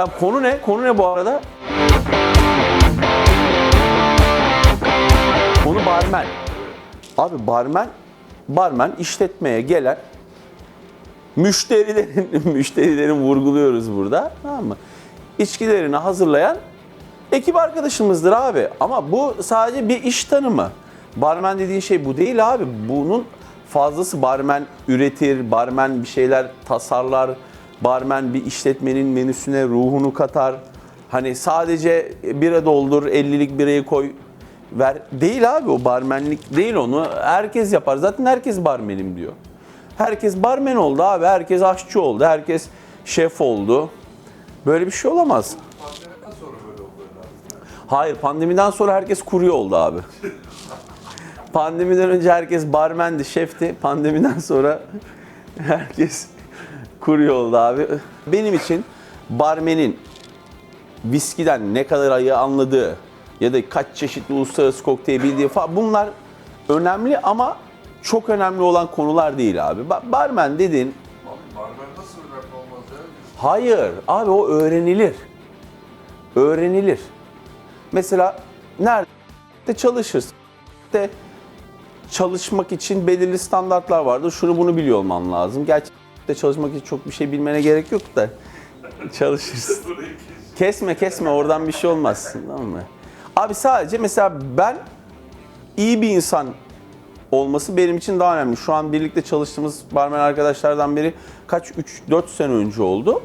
Tamam konu ne? Konu ne bu arada? Konu barmen. Abi barmen, barmen işletmeye gelen müşterilerin, müşterilerin vurguluyoruz burada. Tamam mı? İçkilerini hazırlayan ekip arkadaşımızdır abi. Ama bu sadece bir iş tanımı. Barmen dediğin şey bu değil abi. Bunun fazlası barmen üretir, barmen bir şeyler tasarlar, barmen bir işletmenin menüsüne ruhunu katar. Hani sadece bira doldur, 50'lik birayı koy, ver. Değil abi o barmenlik değil onu. Herkes yapar. Zaten herkes barmenim diyor. Herkes barmen oldu abi. Herkes aşçı oldu. Herkes şef oldu. Böyle bir şey olamaz. Pandemiden sonra böyle oldu. Hayır pandemiden sonra herkes kurye oldu abi. Pandemiden önce herkes barmendi, şefti. Pandemiden sonra herkes kurye oldu abi. Benim için barmenin viskiden ne kadar ayı anladığı ya da kaç çeşitli uluslararası kokteyl bildiği falan bunlar önemli ama çok önemli olan konular değil abi. Ba- Barmen dediğin Abi barmen nasıl önemli Hayır. Abi o öğrenilir. Öğrenilir. Mesela nerede çalışırsın? De çalışmak için belirli standartlar vardır. Şunu bunu biliyor olman lazım. Gerçi de çalışmak için çok bir şey bilmene gerek yok da kes. Kesme kesme oradan bir şey olmaz. Tamam mı? Abi sadece mesela ben iyi bir insan olması benim için daha önemli. Şu an birlikte çalıştığımız barmen arkadaşlardan biri kaç 3-4 sene önce oldu.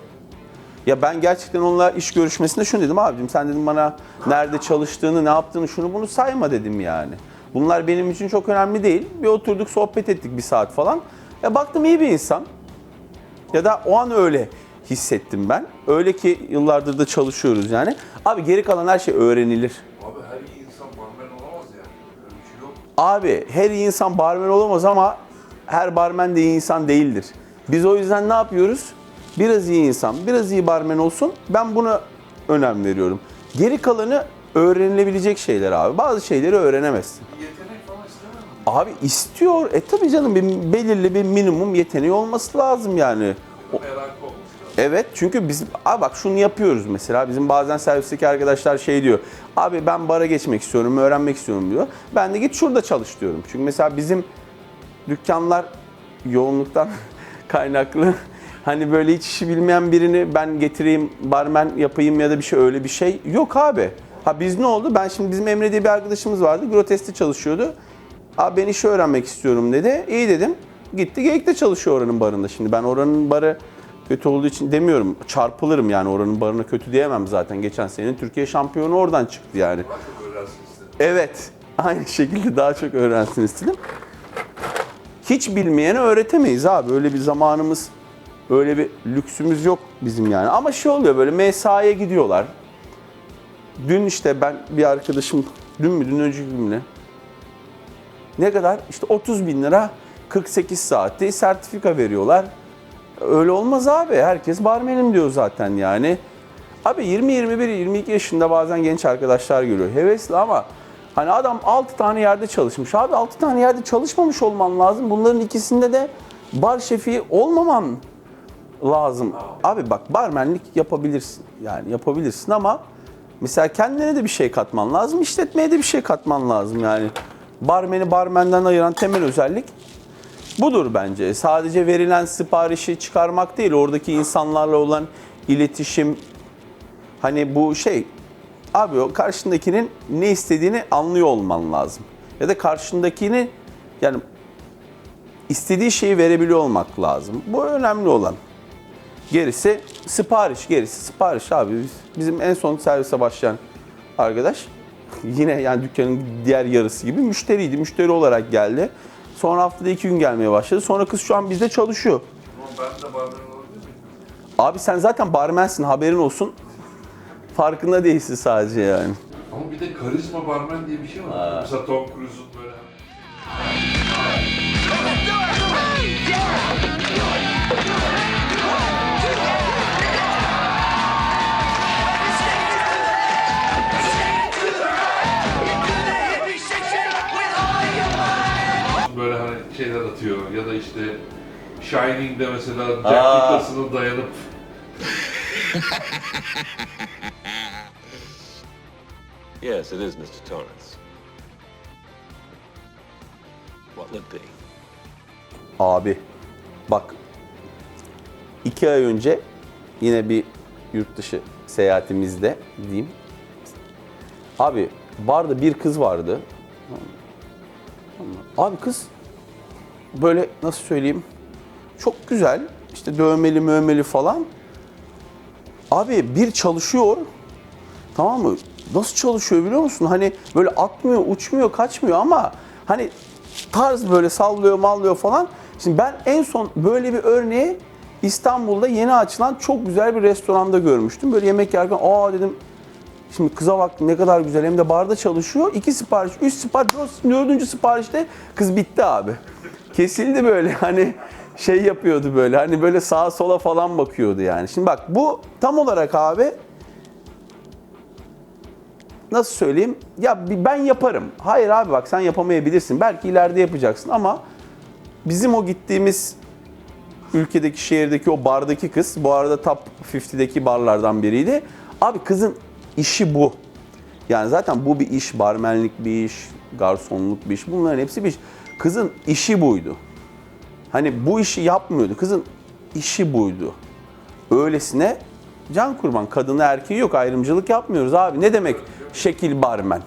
Ya ben gerçekten onunla iş görüşmesinde şunu dedim abicim sen dedim bana nerede çalıştığını, ne yaptığını şunu bunu sayma dedim yani. Bunlar benim için çok önemli değil. Bir oturduk sohbet ettik bir saat falan. Ya baktım iyi bir insan. Ya da o an öyle hissettim ben. Öyle ki yıllardır da çalışıyoruz yani. Abi geri kalan her şey öğrenilir. Abi her iyi insan barmen olamaz yani. Öyle bir şey yok. Abi her iyi insan barmen olamaz ama her barmen de iyi insan değildir. Biz o yüzden ne yapıyoruz? Biraz iyi insan, biraz iyi barmen olsun. Ben buna önem veriyorum. Geri kalanı öğrenilebilecek şeyler abi. Bazı şeyleri öğrenemezsin. Yetenek falan istemem mi? Abi istiyor. E tabii canım bir belirli bir minimum yeteneği olması lazım yani. Evet çünkü biz abi bak şunu yapıyoruz mesela bizim bazen servisteki arkadaşlar şey diyor. Abi ben bara geçmek istiyorum, öğrenmek istiyorum diyor. Ben de git şurada çalış diyorum. Çünkü mesela bizim dükkanlar yoğunluktan kaynaklı hani böyle hiç işi bilmeyen birini ben getireyim, barmen yapayım ya da bir şey öyle bir şey yok abi. Ha biz ne oldu? Ben şimdi bizim Emre diye bir arkadaşımız vardı. Grotes'te çalışıyordu. Abi ben işi öğrenmek istiyorum dedi. İyi dedim. Gitti Geyik'te çalışıyor oranın barında. Şimdi ben oranın barı kötü olduğu için demiyorum. Çarpılırım yani oranın barına kötü diyemem zaten. Geçen senenin Türkiye şampiyonu oradan çıktı yani. Evet. Aynı şekilde daha çok öğrensin istedim. Hiç bilmeyene öğretemeyiz abi. Öyle bir zamanımız, öyle bir lüksümüz yok bizim yani. Ama şey oluyor böyle mesaiye gidiyorlar. Dün işte ben bir arkadaşım, dün mü dün önceki gün ne? Ne kadar? İşte 30 bin lira 48 saatte sertifika veriyorlar. Öyle olmaz abi. Herkes barmenim diyor zaten yani. Abi 20, 21, 22 yaşında bazen genç arkadaşlar görüyor. Hevesli ama hani adam 6 tane yerde çalışmış. Abi 6 tane yerde çalışmamış olman lazım. Bunların ikisinde de bar şefi olmaman lazım. Abi bak barmenlik yapabilirsin. Yani yapabilirsin ama mesela kendine de bir şey katman lazım. işletmeye de bir şey katman lazım yani. Barmeni barmenden ayıran temel özellik budur bence. Sadece verilen siparişi çıkarmak değil, oradaki insanlarla olan iletişim, hani bu şey, abi o karşındakinin ne istediğini anlıyor olman lazım. Ya da karşındakini yani istediği şeyi verebiliyor olmak lazım. Bu önemli olan. Gerisi sipariş, gerisi sipariş abi. Biz- Bizim en son servise başlayan arkadaş yine yani dükkanın diğer yarısı gibi müşteriydi. Müşteri olarak geldi. Sonra haftada iki gün gelmeye başladı. Sonra kız şu an bizde çalışıyor. Ama ben de barmen olabilir miyim? Abi sen zaten barmensin haberin olsun. Farkında değilsin sadece yani. Ama bir de karizma barmen diye bir şey var. Mesela Tom Cruise'un ya da işte Shining'de mesela Jack Aa. Nicholson'a dayanıp Yes, it is Mr. Torrance. What'll it be? Abi bak iki ay önce yine bir yurt dışı seyahatimizde diyeyim. Abi barda bir kız vardı. Abi kız böyle nasıl söyleyeyim çok güzel işte dövmeli mövmeli falan. Abi bir çalışıyor tamam mı? Nasıl çalışıyor biliyor musun? Hani böyle atmıyor, uçmuyor, kaçmıyor ama hani tarz böyle sallıyor, mallıyor falan. Şimdi ben en son böyle bir örneği İstanbul'da yeni açılan çok güzel bir restoranda görmüştüm. Böyle yemek yerken aa dedim Şimdi kıza bak ne kadar güzel hem de barda çalışıyor. İki sipariş, üç sipariş, dördüncü siparişte kız bitti abi. Kesildi böyle hani şey yapıyordu böyle hani böyle sağa sola falan bakıyordu yani. Şimdi bak bu tam olarak abi nasıl söyleyeyim? Ya ben yaparım. Hayır abi bak sen yapamayabilirsin. Belki ileride yapacaksın ama bizim o gittiğimiz ülkedeki şehirdeki o bardaki kız bu arada top 50'deki barlardan biriydi. Abi kızın işi bu. Yani zaten bu bir iş, barmenlik bir iş, garsonluk bir iş. Bunların hepsi bir iş. Kızın işi buydu. Hani bu işi yapmıyordu. Kızın işi buydu. Öylesine can kurban. Kadını erkeği yok. Ayrımcılık yapmıyoruz abi. Ne demek şekil barmen?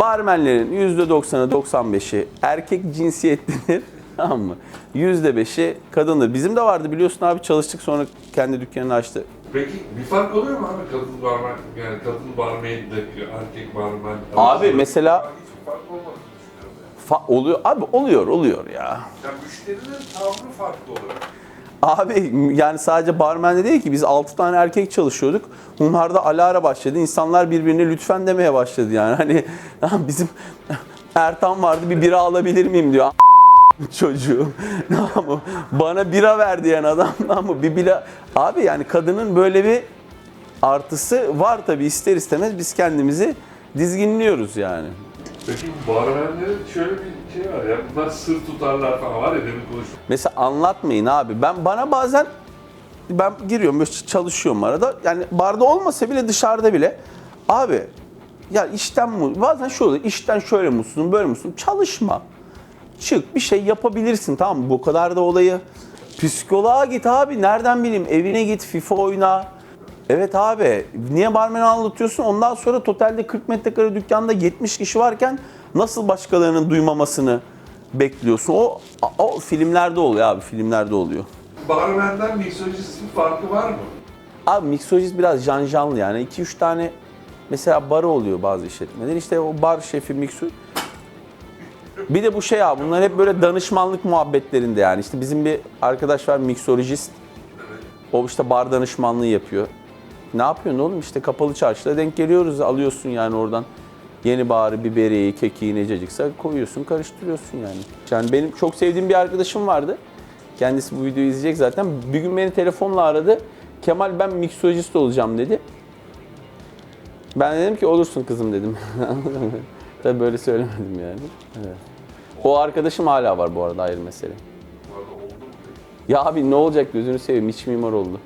Barmenlerin %90'ı 95'i erkek cinsiyetlidir. Tamam mı? %5'i kadındır. Bizim de vardı biliyorsun abi çalıştık sonra kendi dükkanını açtı. Peki bir fark oluyor mu abi kadın barmen yani kadın barmaid de erkek barmen? Abi mesela- hiçbir fark yani. Fa- oluyor abi oluyor oluyor ya. Yani müşterinin tavrı farklı oluyor. Abi yani sadece barmende değil ki biz 6 tane erkek çalışıyorduk. Hunhar'da alara başladı. İnsanlar birbirine lütfen demeye başladı yani. Hani bizim Ertan vardı bir bira alabilir miyim diyor. Çocuğum. Tamam mı? Bana bira ver diyen adam ama bir bira. Abi yani kadının böyle bir artısı var tabii ister istemez biz kendimizi dizginliyoruz yani. Peki barmenlerin şöyle bir şey var ya bunlar sır tutarlar falan var ya demin konuştuk. Mesela anlatmayın abi. Ben bana bazen ben giriyorum böyle çalışıyorum arada. Yani barda olmasa bile dışarıda bile abi ya işten mu bazen şu oluyor. işten şöyle musun böyle musun? Çalışma. Çık bir şey yapabilirsin tamam mı? Bu kadar da olayı psikoloğa git abi. Nereden bileyim? Evine git FIFA oyna. Evet abi niye barmeni anlatıyorsun? Ondan sonra totalde 40 metrekare dükkanda 70 kişi varken nasıl başkalarının duymamasını bekliyorsun? O, o filmlerde oluyor abi filmlerde oluyor. Barmenden miksojistin farkı var mı? Abi mixologist biraz janjanlı yani 2-3 tane mesela barı oluyor bazı işletmelerin. İşte o bar şefi mixo bir de bu şey abi bunlar hep böyle danışmanlık muhabbetlerinde yani. İşte bizim bir arkadaş var mixologist. O işte bar danışmanlığı yapıyor. Ne yapıyorsun oğlum işte kapalı çarşıda denk geliyoruz alıyorsun yani oradan. Yeni bağrı, biberiyeyi, kekiği, nececikse koyuyorsun, karıştırıyorsun yani. Yani benim çok sevdiğim bir arkadaşım vardı. Kendisi bu videoyu izleyecek zaten. Bir gün beni telefonla aradı. Kemal ben miksolojist olacağım dedi. Ben de dedim ki olursun kızım dedim. Tabii böyle söylemedim yani. Evet. O arkadaşım hala var bu arada ayrı mesele. Ya abi ne olacak gözünü seveyim iç mimar oldu.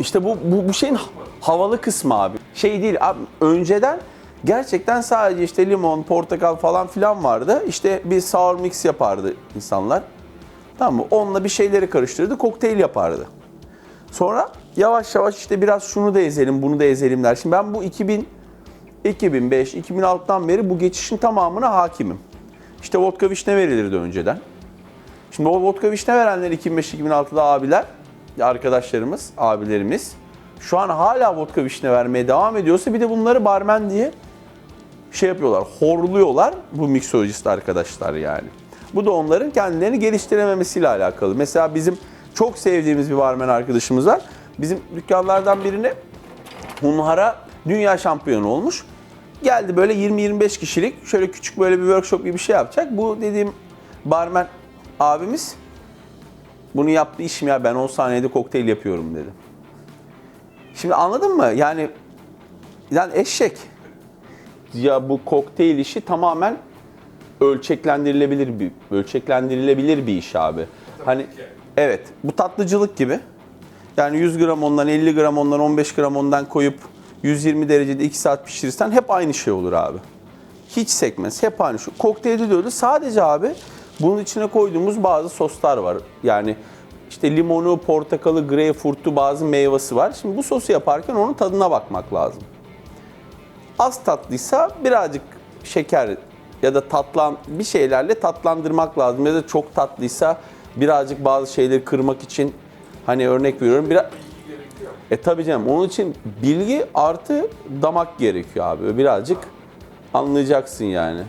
İşte bu, bu, bu şeyin havalı kısmı abi. Şey değil abi önceden gerçekten sadece işte limon, portakal falan filan vardı. İşte bir sour mix yapardı insanlar. Tamam mı? Onunla bir şeyleri karıştırdı, kokteyl yapardı. Sonra yavaş yavaş işte biraz şunu da ezelim, bunu da ezelim der. Şimdi ben bu 2000, 2005, 2006'dan beri bu geçişin tamamına hakimim. İşte vodka vişne verilirdi önceden. Şimdi o vodka vişne verenler 2005-2006'da abiler, arkadaşlarımız, abilerimiz şu an hala vodka vişne vermeye devam ediyorsa bir de bunları barmen diye şey yapıyorlar, horluyorlar bu miksolojist arkadaşlar yani. Bu da onların kendilerini geliştirememesiyle alakalı. Mesela bizim çok sevdiğimiz bir barmen arkadaşımız var. Bizim dükkanlardan birine Hunhar'a dünya şampiyonu olmuş. Geldi böyle 20-25 kişilik şöyle küçük böyle bir workshop gibi bir şey yapacak. Bu dediğim barmen abimiz bunu yaptı işim ya ben 10 saniyede kokteyl yapıyorum dedi. Şimdi anladın mı? Yani yani eşek. Ya bu kokteyl işi tamamen ölçeklendirilebilir bir ölçeklendirilebilir bir iş abi. Hani evet bu tatlıcılık gibi. Yani 100 gram ondan, 50 gram ondan, 15 gram ondan koyup 120 derecede 2 saat pişirirsen hep aynı şey olur abi. Hiç sekmez. Hep aynı şu. Kokteylde de öyle. Sadece abi bunun içine koyduğumuz bazı soslar var. Yani işte limonu, portakalı, greyfurtu bazı meyvesi var. Şimdi bu sosu yaparken onun tadına bakmak lazım. Az tatlıysa birazcık şeker ya da tatlan bir şeylerle tatlandırmak lazım. Ya da çok tatlıysa birazcık bazı şeyleri kırmak için hani örnek veriyorum biraz e tabii canım onun için bilgi artı damak gerekiyor abi. Birazcık anlayacaksın yani.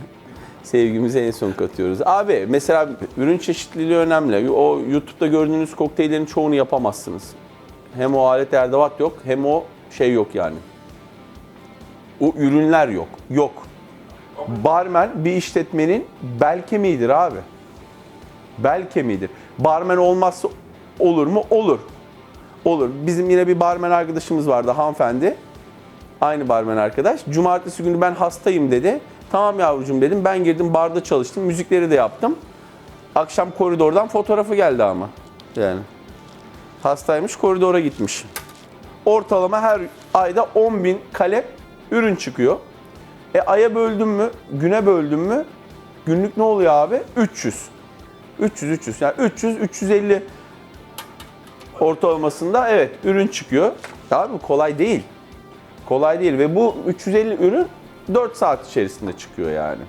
Sevgimizi en son katıyoruz. Abi mesela ürün çeşitliliği önemli. O YouTube'da gördüğünüz kokteyllerin çoğunu yapamazsınız. Hem o alet edevat yok hem o şey yok yani. O ürünler yok. Yok. Barmen bir işletmenin bel kemiğidir abi. Bel kemiğidir. Barmen olmazsa olur mu? Olur. Olur. Bizim yine bir barmen arkadaşımız vardı hanımefendi. Aynı barmen arkadaş. Cumartesi günü ben hastayım dedi. Tamam yavrucuğum dedim. Ben girdim barda çalıştım. Müzikleri de yaptım. Akşam koridordan fotoğrafı geldi ama. Yani. Hastaymış koridora gitmiş. Ortalama her ayda 10 bin kalem ürün çıkıyor. E aya böldüm mü, güne böldüm mü günlük ne oluyor abi? 300. 300 300 yani 300 350 ortalamasında evet ürün çıkıyor. Abi kolay değil. Kolay değil ve bu 350 ürün 4 saat içerisinde çıkıyor yani.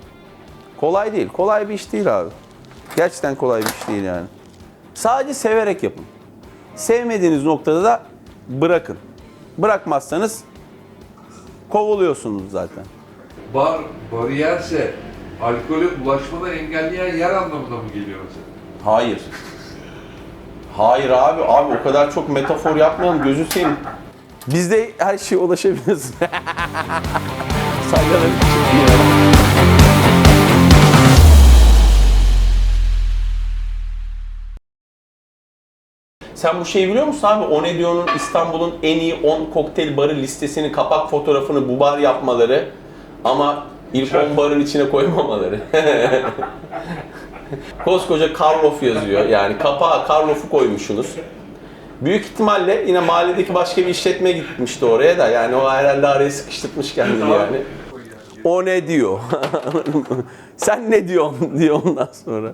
Kolay değil. Kolay bir iş değil abi. Gerçekten kolay bir iş değil yani. Sadece severek yapın. Sevmediğiniz noktada da bırakın. Bırakmazsanız kovuluyorsunuz zaten. Bar, bariyerse alkole ulaşmanı engelleyen yer anlamına mı geliyor mesela? Hayır. Hayır abi, abi o kadar çok metafor yapmayalım gözü seveyim. Bizde her şeye ulaşabiliyorsun. Saygılarım Sen bu şeyi biliyor musun abi? Onedio'nun İstanbul'un en iyi 10 kokteyl barı listesini, kapak fotoğrafını bu bar yapmaları ama ilk 10 barın içine koymamaları. Koskoca Karloff yazıyor. Yani kapağa Karloff'u koymuşsunuz. Büyük ihtimalle yine mahalledeki başka bir işletme gitmişti oraya da. Yani o herhalde araya sıkıştırmış kendini yani. O ne diyor? Sen ne diyorsun diyor ondan sonra.